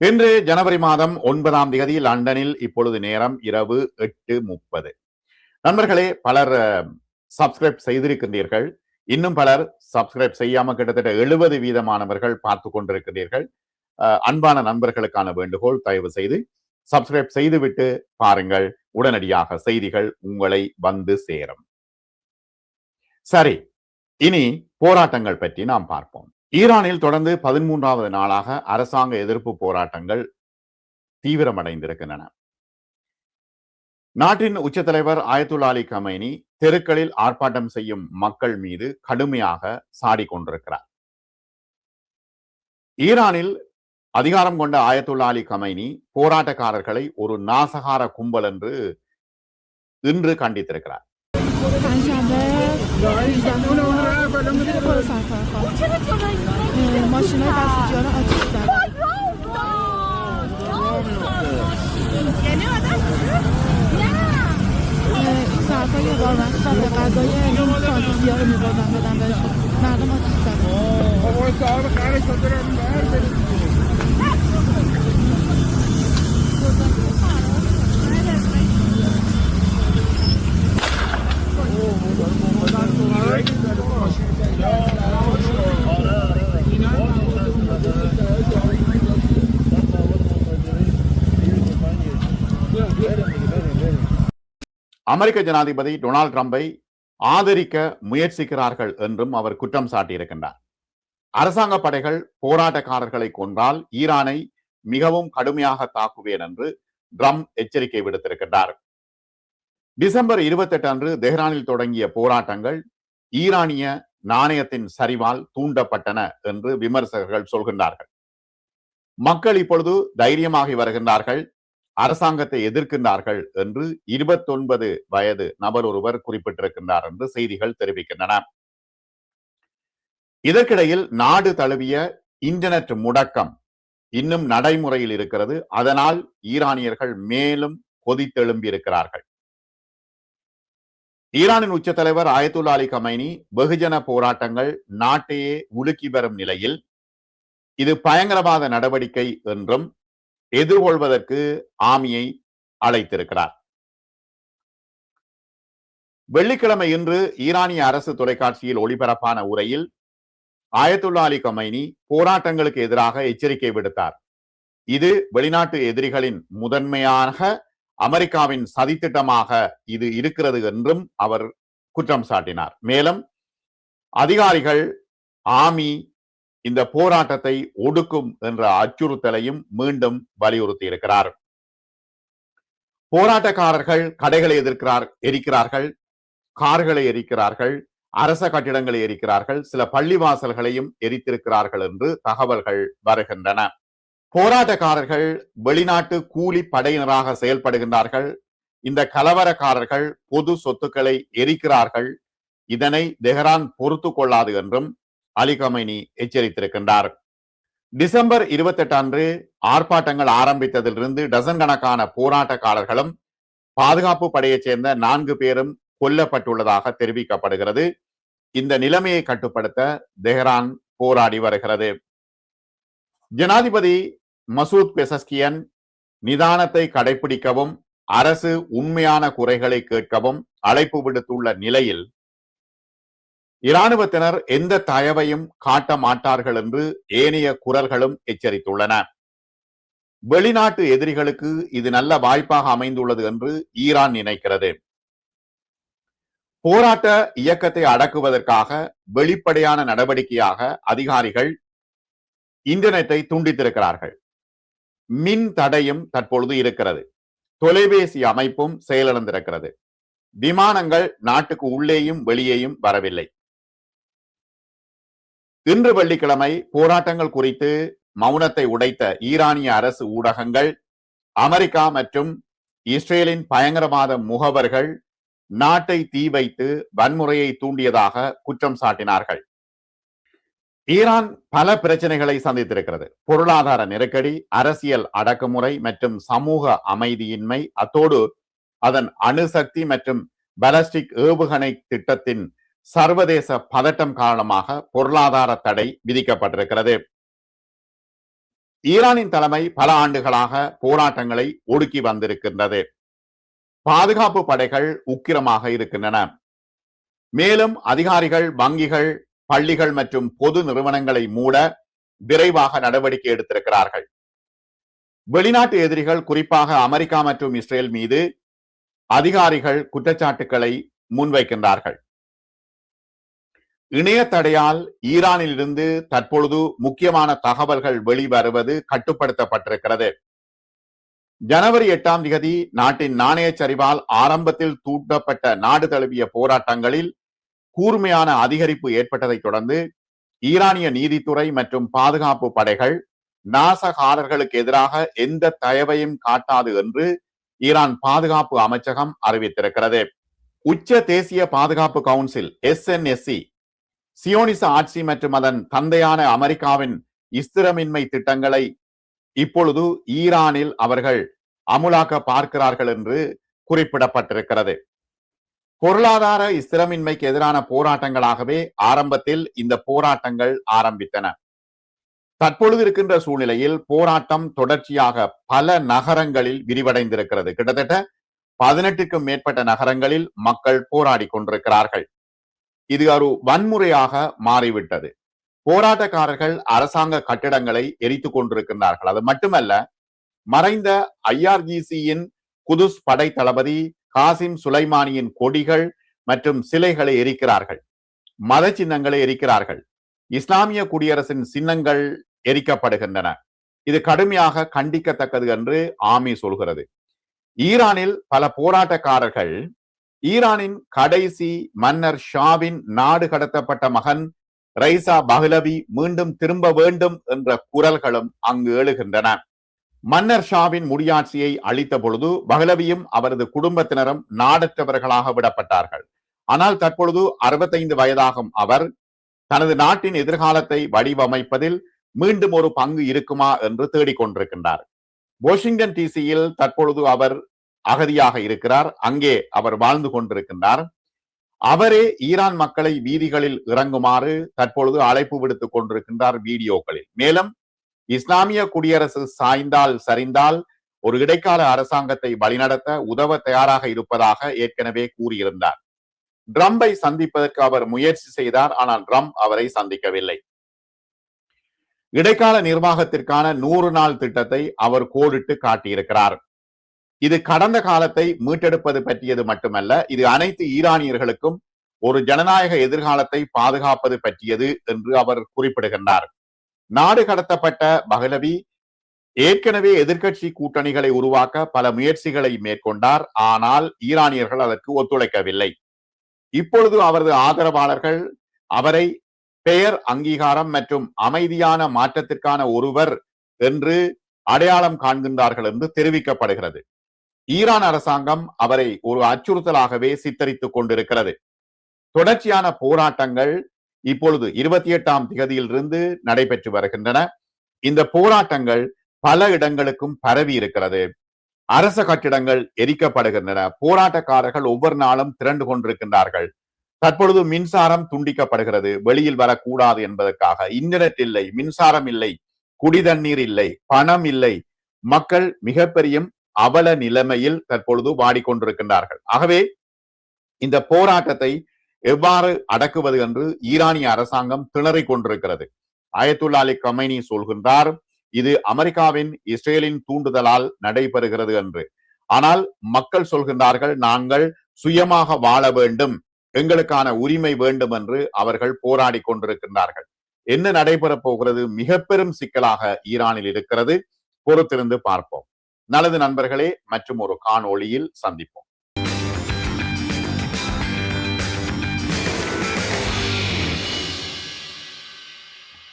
இன்று ஜனவரி மாதம் ஒன்பதாம் தேதி லண்டனில் இப்பொழுது நேரம் இரவு எட்டு முப்பது. நண்பர்களே பலர் சப்ஸ்கிரைப் செய்திருக்கின்றீர்கள். இன்னும் பலர் சப்ஸ்கிரைப் செய்யாம கிட்டத்தட்ட எழுபது வீதமானவர்கள் பார்த்து கொண்டிருக்கிறீர்கள் அஹ், அன்பான நண்பர்களுக்கான வேண்டுகோள் தயவு செய்து சப்ஸ்கிரைப் செய்துவிட்டு பாருங்கள். உடனடியாக செய்திகள் உங்களை வந்து சேரும். சரி இனி போராட்டங்கள் பற்றி நாம் பார்ப்போம். ஈரானில் தொடர்ந்து பதிமூன்றாவது நாளாக அரசாங்க எதிர்ப்பு போராட்டங்கள் தீவிரமடைந்திருக்கின்றன. நாட்டின் உச்சத்தலைவர் ஆயத்துல்லா அலி கமைனி தெருக்களில் ஆர்ப்பாட்டம் செய்யும் மக்கள் மீது கடுமையாக சாடிக் கொண்டிருக்கிறார். ஈரானில் அதிகாரம் கொண்ட ஆயத்துல்லா அலி கமைனி போராட்டக்காரர்களை ஒரு நாசகார கும்பல் என்று இன்று கண்டித்திருக்கிறார். 我真的觉得你们一定太肉了，肉好多时间了，但是呀。Sarkaya varlar, sarkaya kardaya, sarkaya diğer ömür odanlardan da şu. Nerede maçı sarkaya? Ama o sarkaya sarkaya sarkaya sarkaya sarkaya அமெரிக்க ஜனாதிபதி டொனால்ட் ட்ரம்பை ஆதரிக்க முயற்சிக்கிறார்கள் என்றும் அவர் குற்றம் சாட்டியிருக்கின்றார். அரசாங்க படைகள் போராட்டக்காரர்களை கொன்றால் ஈரானை மிகவும் கடுமையாக தாக்குவேன் என்று ட்ரம்ப் எச்சரிக்கை விடுத்திருக்கின்றார். டிசம்பர் இருபத்தி எட்டு அன்று தெஹ்ரானில் தொடங்கிய போராட்டங்கள் ஈரானிய நாணயத்தின் சரிவால் தூண்டப்பட்டன என்று விமர்சகர்கள் சொல்கின்றார்கள். மக்கள் இப்பொழுது தைரியமாகி வருகின்றார்கள். அரசாங்கத்தை எதிர்க்கின்றார்கள் என்று இருபத்தொன்பது வயது நபர் ஒருவர் குறிப்பிட்டிருக்கின்றார் என்று செய்திகள் தெரிவிக்கின்றன. இதற்கிடையில் நாடு தழுவிய இன்டர்நெட் முடக்கம் இன்னும் நடைமுறையில் இருக்கிறது. அதனால் ஈரானியர்கள் மேலும் கொதித்தெழும்பி இருக்கிறார்கள் ஈரானின் உச்ச தலைவர் ஆயத்துல்லா அலி கமைனி வெகுஜன போராட்டங்கள் நாட்டையே உலுக்கி வரும் நிலையில் இது பயங்கரவாத நடவடிக்கை என்றும் எதிர்கொள்வதற்கு ஆமியை அழைத்திருக்கிறார். வெள்ளிக்கிழமை இன்று ஈரானிய அரசு தொலைக்காட்சியில் ஒளிபரப்பான உரையில் ஆயத்துல்லா அலி கமைனி போராட்டங்களுக்கு எதிராக எச்சரிக்கை விடுத்தார். இது வெளிநாட்டு எதிரிகளின் முதன்மையாக அமெரிக்காவின் சதித்திட்டமாக இது இருக்கிறது என்றும் அவர் குற்றம் சாட்டினார். மேலும் அதிகாரிகள் ஆமி இந்த போராட்டத்தை ஒடுக்கும் என்ற அச்சுறுத்தலையும் மீண்டும் வலியுறுத்தி இருக்கிறார் போராட்டக்காரர்கள் கடைகளை எதிர்க்கிறார் எரிக்கிறார்கள் கார்களை எரிக்கிறார்கள் அரச கட்டிடங்களை எரிக்கிறார்கள் சில பள்ளிவாசல்களையும் எரித்திருக்கிறார்கள் என்று தகவல்கள் வருகின்றன. போராட்டக்காரர்கள் வெளிநாட்டு கூலி படையினராக செயல்படுகின்றார்கள். இந்த கலவரக்காரர்கள் பொது சொத்துக்களை எரிக்கிறார்கள். இதனை தெஹ்ரான் பொறுத்து கொள்ளாது என்றும் அலி கமைனி எச்சரித்திருக்கின்றார். டிசம்பர் இருபத்தி எட்டு அன்று ஆர்ப்பாட்டங்கள் ஆரம்பித்ததிலிருந்து டசன் கணக்கான போராட்டக்காரர்களும் பாதுகாப்பு படையைச் சேர்ந்த நான்கு பேரும் கொல்லப்பட்டுள்ளதாக தெரிவிக்கப்படுகிறது. இந்த நிலைமையை கட்டுப்படுத்த தெஹ்ரான் போராடி வருகிறது. ஜனாதிபதி மசூத் பெசஸ்கியன் நிதானத்தை கடைபிடிக்கவும் அரசு உண்மையான குறைகளை கேட்கவும் அழைப்பு விடுத்துள்ள நிலையில் இராணுவத்தினர் எந்த தயவையும் காட்ட மாட்டார்கள் என்று ஏனைய குரல்களும் எச்சரித்துள்ளன. வெளிநாட்டு எதிரிகளுக்கு இது நல்ல வாய்ப்பாக அமைந்துள்ளது என்று ஈரான் நினைக்கிறது. போராட்ட இயக்கத்தை அடக்குவதற்காக வெளிப்படையான நடவடிக்கையாக அதிகாரிகள் இன்டர்நெட்டை துண்டித்திருக்கிறார்கள். மின் தடையும் தற்பொழுது இருக்கிறது. தொலைபேசி அமைப்பும் செயலிழந்திருக்கிறது. விமானங்கள் நாட்டுக்கு உள்ளேயும் வெளியேயும் வரவில்லை. இன்று வெள்ளிக்கிழமை போராட்டங்கள் குறித்து மௌனத்தை உடைத்த ஈரானிய அரசு ஊடகங்கள் அமெரிக்கா மற்றும் இஸ்ரேலின் பயங்கரவாத முகவர்கள் நாட்டை தீ வைத்து வன்முறையை தூண்டியதாக குற்றம் சாட்டினார்கள். ஈரான் பல பிரச்சனைகளை சந்தித்திருக்கிறது. பொருளாதார நெருக்கடி அரசியல் அடக்குமுறை மற்றும் சமூக அமைதியின்மை அத்தோடு அதன் அணுசக்தி மற்றும் பலஸ்டிக் ஏவுகணை திட்டத்தின் சர்வதேச பதட்டம் காரணமாக பொருளாதார தடை விதிக்கப்பட்டிருக்கிறது. ஈரானின் தலைமை பல ஆண்டுகளாக போராட்டங்களை ஒடுக்கி வந்திருக்கின்றது. பாதுகாப்பு படைகள் உக்கிரமாக இருக்கின்றன. மேலும் அதிகாரிகள் வங்கிகள் பள்ளிகள் மற்றும் பொது நிறுவனங்களை மூட விரைவாக நடவடிக்கை எடுத்திருக்கிறார்கள். வெளிநாட்டு எதிரிகள் குறிப்பாக அமெரிக்கா மற்றும் இஸ்ரேல் மீது அதிகாரிகள் குற்றச்சாட்டுக்களை முன்வைக்கின்றார்கள். இணைய தடையால் ஈரானில் இருந்து தற்பொழுது முக்கியமான தகவல்கள் வெளிவருவது கட்டுப்படுத்தப்பட்டிருக்கிறது. ஜனவரி எட்டாம் திகதி நாட்டின் நாணய சரிவால் ஆரம்பத்தில் தூண்டப்பட்ட நாடு தழுவிய போராட்டங்களில் கூர்மையான அதிகரிப்பு ஏற்பட்டதைத் தொடர்ந்து ஈரானிய நீதித்துறை மற்றும் பாதுகாப்பு படைகள் நாசகாரர்களுக்கு எதிராக எந்த தயவையும் காட்டாது என்று ஈரான் பாதுகாப்பு அமைச்சகம் அறிவித்திருக்கிறது. உச்ச தேசிய பாதுகாப்பு கவுன்சில் எஸ்என்எஸ்சி சியோனிச ஆட்சி மற்றும் அதன் தந்தையான அமெரிக்காவின் ஸ்திரமின்மை திட்டங்களை இப்பொழுது ஈரானில் அவர்கள் அமுலாக்க பார்க்கிறார்கள் என்று குறிப்பிடப்பட்டிருக்கிறது. பொருளாதார ஸ்திரமின்மைக்கு எதிரான போராட்டங்களாகவே ஆரம்பத்தில் இந்த போராட்டங்கள் ஆரம்பித்தன. தற்பொழுது இருக்கின்ற சூழ்நிலையில் போராட்டம் தொடர்ச்சியாக பல நகரங்களில் விரிவடைந்திருக்கிறது. கிட்டத்தட்ட பதினெட்டுக்கும் மேற்பட்ட நகரங்களில் மக்கள் போராடி கொண்டிருக்கிறார்கள். இது ஒரு வன்முறையாக மாறிவிட்டது. போராட்டக்காரர்கள் அரசாங்க கட்டிடங்களை எரித்துக் கொண்டிருக்கின்றார்கள். அது மட்டுமல்ல மறைந்த ஐஆர்ஜிசியின் குதுஸ் படை தளபதி காசிம் சுலைமானியின் கொடிகள் மற்றும் சிலைகளை எரிக்கிறார்கள். மத சின்னங்களை எரிக்கிறார்கள். இஸ்லாமிய குடியரசின் சின்னங்கள் எரிக்கப்படுகின்றன. இது கடுமையாக கண்டிக்கத்தக்கது என்று ஆமி சொல்கிறது. ஈரானில் பல போராட்டக்காரர்கள் ஈரானின் கடைசி மன்னர் ஷாவின் நாடு கடத்தப்பட்ட மகன் ரைசா பஹ்லவி மீண்டும் திரும்ப வேண்டும் என்ற குரல்களும் அங்கு எழுகின்றன. மன்னர் ஷாவின் முடியாட்சியை அளித்த பொழுது பஹ்லவியும் அவரது குடும்பத்தினரும் நாடற்றவர்களாக விடப்பட்டார்கள். ஆனால் தற்பொழுது அறுபத்தைந்து வயதாகும் அவர் தனது நாட்டின் எதிர்காலத்தை வடிவமைப்பதில் மீண்டும் ஒரு பங்கு இருக்குமா என்று தேடிக்கொண்டிருக்கின்றார். வாஷிங்டன் டிசியில் தற்பொழுது அவர் அகதியாக இருக்கிறார். அங்கே அவர் வாழ்ந்து கொண்டிருக்கின்றார். அவரே ஈரான் மக்களை வீதிகளில் இறங்குமாறு தற்பொழுது அழைப்பு விடுத்துக் கொண்டிருக்கின்றார் வீடியோக்களில். மேலும் இஸ்லாமிய குடியரசு சாய்ந்தால் சரிந்தால் ஒரு இடைக்கால அரசாங்கத்தை வழிநடத்த உதவ தயாராக இருப்பதாக ஏற்கனவே கூறியிருந்தார். ட்ரம்பை சந்திப்பதற்கு அவர் முயற்சி செய்தார் ஆனால் ட்ரம்ப் அவரை சந்திக்கவில்லை. இடைக்கால நிர்வாகத்திற்கான நூறு நாள் திட்டத்தை அவர் கோடிட்டு காட்டியிருக்கிறார். இது கடந்த காலத்தை மீட்டெடுப்பது பற்றியது மட்டுமல்ல இது அனைத்து ஈரானியர்களுக்கும் ஒரு ஜனநாயக எதிர்காலத்தை பாதுகாப்பது பற்றியது என்று அவர் குறிப்பிடுகின்றார். நாடு கடத்தப்பட்ட பகலவி ஏற்கனவே எதிர்கட்சி கூட்டணிகளை உருவாக்க பல முயற்சிகளை மேற்கொண்டார் ஆனால் ஈரானியர்கள் அதற்கு ஒத்துழைக்கவில்லை. இப்பொழுது அவரது ஆதரவாளர்கள் அவரை பெயர் அங்கீகாரம் மற்றும் அமைதியான மாற்றத்திற்கான ஒருவர் என்று அடையாளம் காண்கின்றார்கள் என்று தெரிவிக்கப்படுகிறது. ஈரான் அரசாங்கம் அவரை ஒரு அச்சுறுத்தலாகவே சித்தரித்துக் கொண்டிருக்கிறது. தொடர்ச்சியான போராட்டங்கள் இப்பொழுது இருபத்தி எட்டாம் திகதியிலிருந்து நடைபெற்று வருகின்றன. இந்த போராட்டங்கள் பல இடங்களுக்கும் பரவி இருக்கிறது. அரச கட்டிடங்கள் எரிக்கப்படுகின்றன. போராட்டக்காரர்கள் ஒவ்வொரு நாளும் திரண்டு கொண்டிருக்கின்றார்கள். தற்பொழுது மின்சாரம் துண்டிக்கப்படுகிறது. வெளியில் வரக்கூடாது என்பதற்காக இன்டர்நெட் இல்லை மின்சாரம் இல்லை குடிதண்ணீர் இல்லை பணம் இல்லை. மக்கள் மிகப்பெரிய அவல நிலைமையில் தற்பொழுது வாடிக்கொண்டிருக்கின்றார்கள். ஆகவே இந்த போராட்டத்தை எவ்வாறு அடக்குவது என்று ஈரானிய அரசாங்கம் திணறிக் கொண்டிருக்கிறது. அயத்துல்லா அலி கமைனி சொல்கின்றார் இது அமெரிக்காவின் இஸ்ரேலின் தூண்டுதலால் நடைபெறுகிறது என்று. ஆனால் மக்கள் சொல்கின்றார்கள் நாங்கள் சுயமாக வாழ வேண்டும் எங்களுக்கான உரிமை வேண்டும் என்று அவர்கள் போராடி கொண்டிருக்கின்றார்கள். என்ன நடைபெறப் போகிறது? மிக பெரும் சிக்கலாக ஈரானில் இருக்கிறது. பொறுத்திருந்து பார்ப்போம். நல்லது நண்பர்களே மற்றும் ஒரு காணொளியில் சந்திப்போம்.